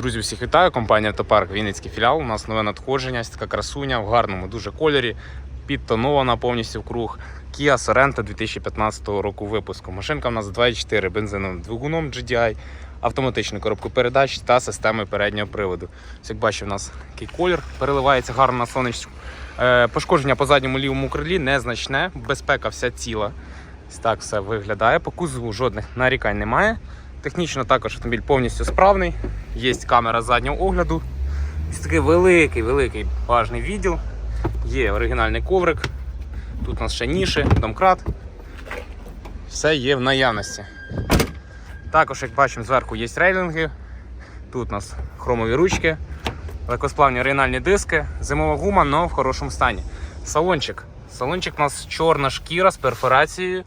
Друзі, всіх вітаю. Компанія Автопарк Вінницький філіал. У нас нове надходження, така красуня в гарному дуже кольорі. Підтонована повністю в круг. Kia Sorento 2015 року випуску. Машинка у нас 2.4 бензиновим двигуном GDI, автоматичною коробкою передач та системою переднього приводу. Ось як бачите, у нас такий колір переливається гарно на сонечку. Е, пошкодження по задньому лівому крилі незначне, безпека вся ціла. Ось так все виглядає. По кузову жодних нарікань немає. Технічно також автомобіль повністю справний. Є камера заднього огляду. Ось такий великий, великий важний відділ. Є оригінальний коврик. Тут у нас ще ніші, домкрат. Все є в наявності. Також, як бачимо, зверху є рейлінги. Тут у нас хромові ручки, легкосплавні оригінальні диски, зимова гума, але в хорошому стані. Салончик. Салончик у нас чорна шкіра з перфорацією.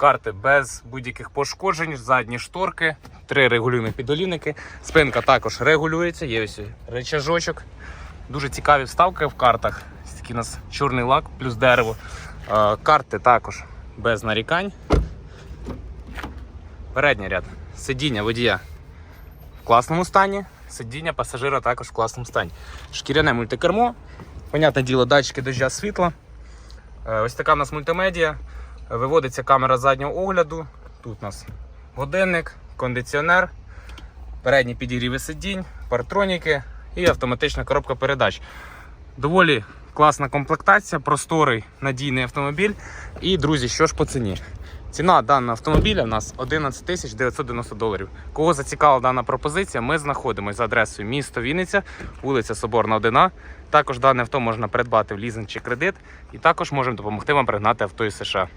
Карти без будь-яких пошкоджень, задні шторки, три регулюємо підолівники. Спинка також регулюється, є ось речажочок. Дуже цікаві вставки в картах. Такий у нас чорний лак плюс дерево. Карти також без нарікань. Передній ряд. Сидіння водія в класному стані, сидіння пасажира також в класному стані. Шкіряне мультикермо. Понятне діло, датчики дождя світла. Е, Ось така у нас мультимедіа. Виводиться камера заднього огляду. Тут у нас годинник, кондиціонер, передні підігріви сидінь, партроніки і автоматична коробка передач. Доволі класна комплектація, просторий надійний автомобіль. І, друзі, що ж по ціні? Ціна даного автомобіля у нас 11 тисяч 990 доларів. Кого зацікавила дана пропозиція, ми знаходимося за адресою місто Вінниця, вулиця Соборна 1. Також дане авто можна придбати в лізинг чи кредит, і також можемо допомогти вам пригнати авто із США.